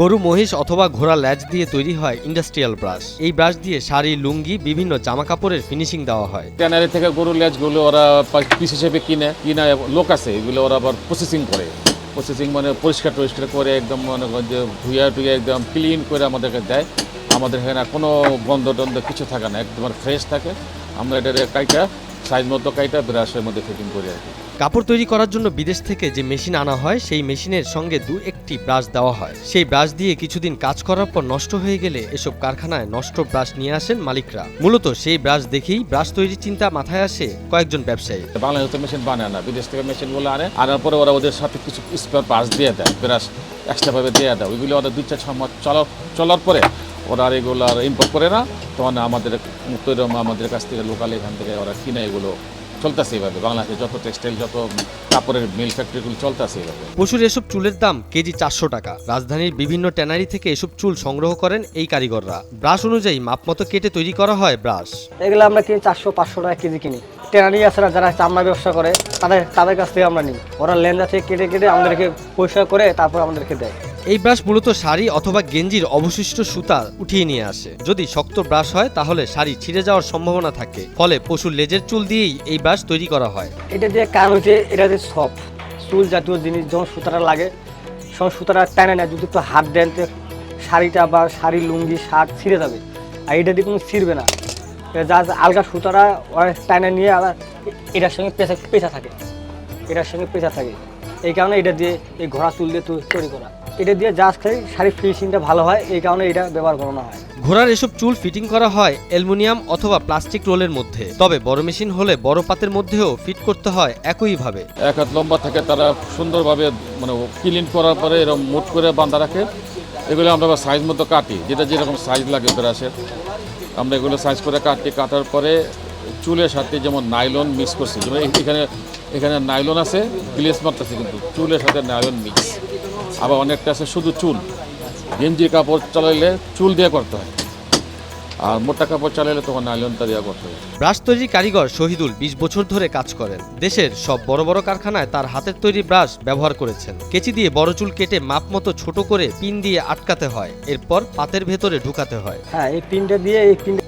গরু, মহিষ অথবা ঘোড়া ল্যাজ দিয়ে তৈরি হয় ইন্ডাস্ট্রিয়াল ব্রাশ। এই ব্রাশ দিয়ে শাড়ি, লুঙ্গি, বিভিন্ন জামা কাপড়ের ফিনিশিং দেওয়া হয়। ট্যানারি থেকে গরুর লেজগুলো ওরা পিস হিসেবে কিনে, কিনা লোক আছে, এগুলো ওরা আবার প্রসেসিং করে। প্রসেসিং মানে পরিষ্কার টরিষ্কার করে একদম মনে করেন যে ধুইয়া টুইয়া একদম ক্লিন করে আমাদেরকে দেয়। আমাদের এখানে কোনো গন্ধ টন্ধ কিছু থাকে না, একদম ফ্রেশ থাকে। আমরা এটার কাইটা সাইজ মতো কাইটা, ব্রাশের মধ্যে ফিটিং করি আর কি। কাপড় তৈরি করার জন্য বিদেশ থেকে যে মেশিন আনা হয়, সেই মেশিনের সঙ্গে দু একটি ব্রাশ দেওয়া হয়। সেই ব্রাশ দিয়ে কিছুদিন কাজ করার পর নষ্ট হয়ে গেলে এসব কারখানায় নষ্ট ব্রাশ নিয়ে আসেন মালিকরা। মূলত সেই ব্রাশ দেখেই ব্রাশ তৈরির চিন্তা মাথায় আসে কয়েকজন ব্যবসায়ী। বাংলাদেশ মেশিন বানায় না, বিদেশ থেকে মেশিনগুলো আনে, আনার পরে ওরা ওদের সাথে কিছু স্পেয়ার পার্টস দিয়ে দেয়, ব্রাশ এক্সট্রাভাবে দিয়ে দেয়। ওইগুলো ওরা দুই চার সময় চলার চলার পরে ওরা আর এগুলো আর ইম্পোর্ট করে না। তখন আমাদের তৈরি আমাদের কাছ থেকে লোকাল এখান থেকে ওরা কিনে এগুলো চলতেছে এইভাবে। বাংলাদেশে যত টেক্সটাইল যত কাপড়ের মিল ফ্যাক্টরিগুলো চলতেছে এইভাবে। পশুর এসব চুলের দাম কেজি চারশো টাকা। রাজধানীর বিভিন্ন ট্যানারি থেকে এসব চুল সংগ্রহ করেন এই কারিগররা। ব্রাশ অনুযায়ী মাপমতো কেটে তৈরি করা হয় ব্রাশ। এগুলো আমরা কিনি চারশো পাঁচশো টাকা কেজি কিনি। ট্রেনারি আছে না যারা চামড়া ব্যবসা করে তাদের তাদের কাছ থেকে আমরা নিই। ওরা লেনজা থেকে কেটে কেটে আমাদেরকে পরিষ্কার করে তারপর আমাদেরকে দেয়। এই ব্রাশ মূলত শাড়ি অথবা গেঞ্জির অবশিষ্ট সুতা উঠিয়ে নিয়ে আসে। যদি শক্ত ব্রাশ হয়, তাহলে শাড়ি ছিঁড়ে যাওয়ার সম্ভাবনা থাকে। ফলে পশুর লেজের চুল দিয়েই এই ব্রাশ তৈরি করা হয়। এটা দিয়ে কারণ হচ্ছে, এটা যে সব চুল জাতীয় জিনিস যখন সুতাটা লাগে, সব সুতাটা টানে না। যদি একটু হাত দেন, তো শাড়িটা বা শাড়ি লুঙ্গি, শার্ট ছিঁড়ে যাবে। আর এটা দিয়ে কোনো ছিঁড়বে না। যা আলগা সুতাটা টানে নিয়ে আবার এটার সঙ্গে পেঁচা পেঁচা থাকে। এটার সঙ্গে পেঁচা থাকে। এই কারণে এটা দিয়ে এই ঘোড়া চুল দিয়ে তৈরি করা। এটা দিয়ে জাস্ট খালি শাড়ির ফিনিশিংটা ভালো হয় এই কারণে এটা ব্যবহার করানো হয়। ঘোড়ার এসব চুল ফিটিং করা হয় অ্যালুমিনিয়াম অথবা প্লাস্টিক রোলের মধ্যে। তবে বড় মেশিন হলে বড় পাতের মধ্যেও ফিট করতে হয় একইভাবে এক হাত লম্বা থাকে তারা সুন্দরভাবে মানে ক্লিন করার পরে এরকম মুট করে বাঁধা রাখে। এগুলো আমরা আবার সাইজ মতো কাটি যেটা যেরকম সাইজ লাগে ব্রাশের আমরা এগুলো সাইজ করে কাটি কাটার পরে চুলের সাথে যেমন নাইলন মিক্স করছি যেমন এখানে এখানে নাইলন আছে গ্লেস মারতেছে কিন্তু চুলের সাথে নাইলন মিক্স আবার অনেকটা আছে শুধু চুল। গেঞ্জি কাপড় চালাইলে চুল দিয়ে করতে হয়। আর মোটা কাপড় চালাইলে তখন নাইলনটা দেওয়া করতে হয়। ব্রাশ তৈরি কারিগর শহীদুল ২০ বছর ধরে কাজ করেন। দেশের সব বড় বড় কারখানায় তার হাতের তৈরি ব্রাশ ব্যবহার করেছেন। কেচি দিয়ে বড় চুল কেটে মাপ মতো ছোট করে পিন দিয়ে আটকাতে হয়। এরপর পাতের ভেতরে ঢুকাতে হয়। হ্যাঁ এই পিনটা দিয়ে এই পিনটা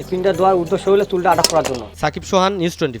এই পিনটা দেওয়ার উদ্দেশ্য হলে চুলটা আটক করার জন্য। সাকিব সোহান নিউজ টোয়েন্টি